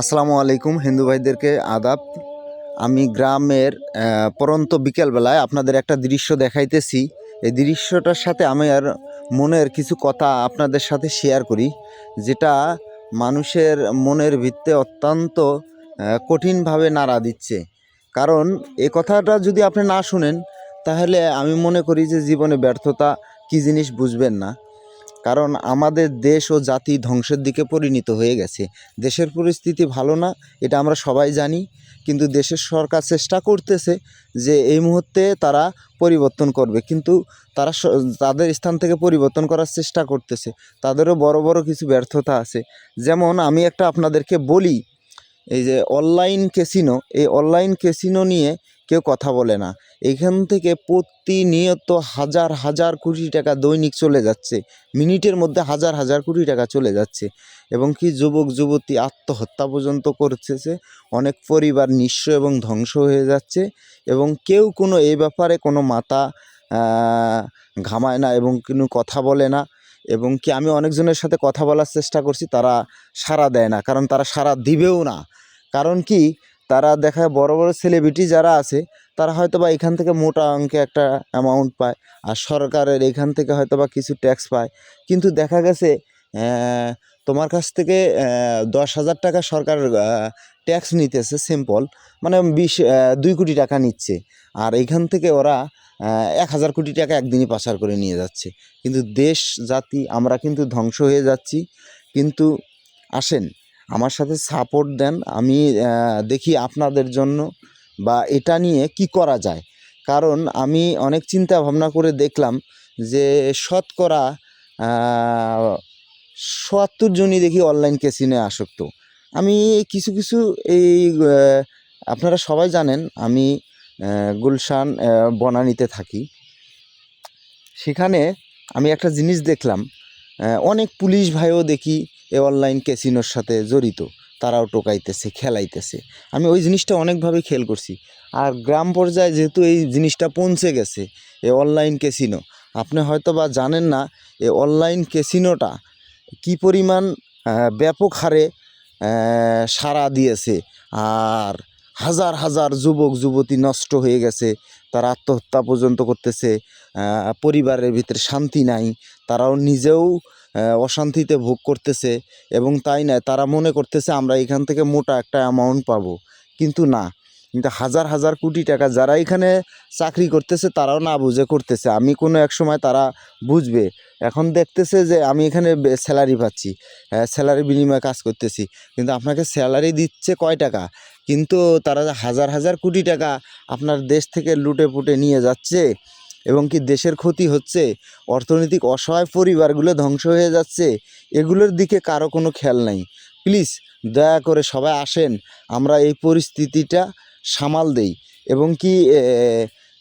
আসসালামু আলাইকুম, হিন্দু ভাইদেরকে আদাব। আমি গ্রামের পরন্ত বিকেলবেলায় আপনাদের একটা দৃশ্য দেখাইতেছি। এই দৃশ্যটার সাথে আমি আর মনের কিছু কথা আপনাদের সাথে শেয়ার করি, যেটা মানুষের মনের ভিত্তে অত্যন্ত কঠিনভাবে নাড়া দিচ্ছে। কারণ এই কথাটা যদি আপনি না শুনেন, তাহলে আমি মনে করি যে জীবনে ব্যর্থতা কী জিনিস বুঝবেন না। কারণ আমাদের দেশ ও জাতি ধ্বংসের দিকে পরিণত হয়ে গেছে। দেশের পরিস্থিতি ভালো না, এটা আমরা সবাই জানি, কিন্তু দেশের সরকার চেষ্টা করতেছে যে এই মুহূর্তে তারা পরিবর্তন করবে। কিন্তু তারা তাদের স্থান থেকে পরিবর্তন করার চেষ্টা করতেছে। তাদেরও বড় বড় কিছু ব্যর্থতা আছে। যেমন আমি একটা আপনাদেরকে বলি, এই যে অনলাইন ক্যাসিনো, এই অনলাইন ক্যাসিনো নিয়ে কেউ কথা বলে না। এখান থেকে প্রতিনিয়ত হাজার হাজার কোটি টাকা দৈনিক চলে যাচ্ছে। মিনিটের মধ্যে হাজার হাজার কোটি টাকা চলে যাচ্ছে। এবং কি যুবক, যুবতী আত্মহত্যা পর্যন্ত করতেছে। অনেক পরিবার নিঃস্ব এবং ধ্বংস হয়ে যাচ্ছে। এবং কেউ কোনো এই ব্যাপারে কোনো মাথা ঘামায় না এবং কোনো কথা বলে না। এবং কি আমি অনেকজনের সাথে কথা বলার চেষ্টা করছি, তারা সাড়া দেয় না। কারণ তারা সাড়া দিবেও না। কারণ কি তারা দেখায় বড় বড় সেলিব্রিটি যারা আছে, তারা হয়তো বা এখান থেকে মোটা অঙ্কে একটা অ্যামাউন্ট পায় আর সরকারের এখান থেকে হয়তো বা কিছু ট্যাক্স পায়। কিন্তু দেখা গেছে তোমার কাছ থেকে দশ হাজার টাকা সরকার ট্যাক্স নিতেছে সিম্পল মানে বিশ দুই কোটি টাকা নিচ্ছে। আর এইখান থেকে ওরা এক হাজার কোটি টাকা একদিনই পাচার করে নিয়ে যাচ্ছে। কিন্তু দেশ, জাতি, আমরা কিন্তু ধ্বংস হয়ে যাচ্ছি। কিন্তু আসেন আমার সাথে সাপোর্ট দেন। আমি দেখি আপনাদের জন্য বা এটা নিয়ে কি করা যায়। কারণ আমি অনেক চিন্তা ভাবনা করে দেখলাম যে শতকরা সত্তর জনই দেখি অনলাইন ক্যাসিনে আসক্ত। আমি কিছু কিছু এই আপনারা সবাই জানেন, আমি গুলশান বনানীতে থাকি। সেখানে আমি একটা জিনিস দেখলাম অনেক পুলিশ ভাইও দেখি এই অনলাইন ক্যাসিনোর সাথে জড়িত, তারাও টোকাইতেছে, খেলাইতেছে। আমি ওই জিনিসটা অনেকভাবে খেল করছি। আর গ্রাম পর্যায়ে যেহেতু এই জিনিসটা পৌঁছে গেছে, এ অনলাইন ক্যাসিনো আপনি হয়তো বা জানেন না, এ অনলাইন ক্যাসিনোটা কি পরিমাণ ব্যাপক হারে সাড়া দিয়েছে। আর হাজার হাজার যুবক, যুবতী নষ্ট হয়ে গেছে, তারা আত্মহত্যা পর্যন্ত করতেছে পরিবারের ভিতরে শান্তি নাই, তারাও নিজেও অশান্তিতে ভোগ করতেছে এবং তাই না, তারা মনে করতেছে আমরা এখান থেকে মোটা একটা অ্যামাউন্ট পাবো। কিন্তু না, কিন্তু হাজার হাজার কোটি টাকা যারা এখানে চাকরি করতেছে তারাও না বুঝে করতেছে। আমি কোনো এক সময় তারা বুঝবে। এখন দেখতেছে যে আমি এখানে স্যালারি পাচ্ছি স্যালারি বিনিময়ে কাজ করতেছি। কিন্তু আপনাকে স্যালারি দিচ্ছে কয় টাকা? কিন্তু তারা হাজার হাজার কোটি টাকা আপনার দেশ থেকে লুটে পুটে নিয়ে যাচ্ছে এবং কি দেশের ক্ষতি হচ্ছে? অর্থনৈতিক অসহায় পরিবারগুলো ধ্বংস হয়ে যাচ্ছে। এগুলোর দিকে কারও কোনো খেয়াল নাই। প্লিজ, দয়া করে সবাই আসেন। আমরা এই পরিস্থিতিটা সামাল দেই এবং কি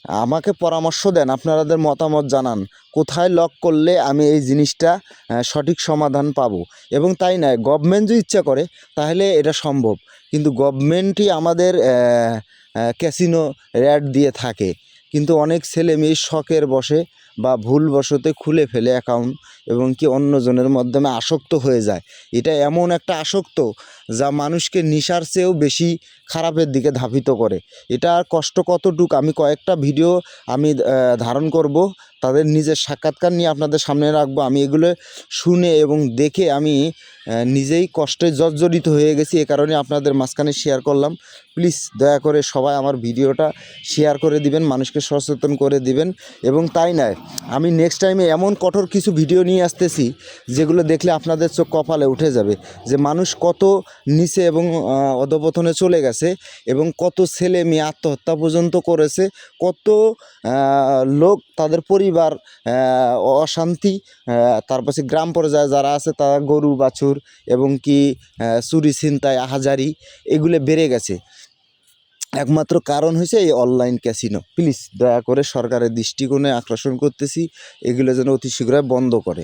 আমাকে পরামর্শ দেন আপনাদের মতামত জানান। কোথায় লক করলে আমি এই জিনিসটা সঠিক সমাধান পাব? এবং তাই নয়, গভর্নমেন্ট যদি ইচ্ছা করে, তাহলে এটা সম্ভব। কিন্তু গভর্নমেন্টই আমাদের ক্যাসিনো র্যাট দিয়ে থাকে। কিন্তু অনেক ছেলে মেয়ে শখের বসে বা ভুলবশতে খুলে ফেলে অ্যাকাউন্ট এবং কি অন্যজনের মাধ্যমে আসক্ত হয়ে যায়। এটা এমন একটা আসক্ত যা মানুষকে নেশার চেয়েও বেশি খারাপের দিকে ধাবিত করে। এটা কষ্ট কতটুক আমি কয়েকটা ভিডিও আমি ধারণ করব, তাদের নিজের সাক্ষাৎকার নিয়ে আপনাদের সামনে রাখব। আমি এগুলো শুনে এবং দেখে আমি নিজেই কষ্টে জর্জরিত হয়ে গেছি, এ কারণে আপনাদের মাঝখানে শেয়ার করলাম। প্লিজ দয়া করে সবাই আমার ভিডিওটা শেয়ার করে দিবেন, মানুষকে সচেতন করে দিবেন এবং তাই নয় আমি নেক্সট টাইমে এমন কঠোর কিছু ভিডিও নিয়ে আসতেছি, যেগুলো দেখলে আপনাদের চোখ কপালে উঠে যাবে, যে মানুষ কত নিচে এবং অধপতনে চলে গেছে এবং কত ছেলে মেয়ে আত্মহত্যা পর্যন্ত করেছে, কত লোক তাদের পরিবার অশান্তি তারপর সে গ্রাম পর্যায়ে যারা আছে তারা গরু, বাছুর এবং কি চুরি, ছিনতাই আহাজারি এগুলো বেড়ে গেছে। একমাত্র কারণ হয়েছে এই অনলাইন ক্যাসিনো প্লিজ দয়া করে সরকারের দৃষ্টিকোণে আকর্ষণ করতেছি, এগুলো যেন অতি শীঘ্রই বন্ধ করে।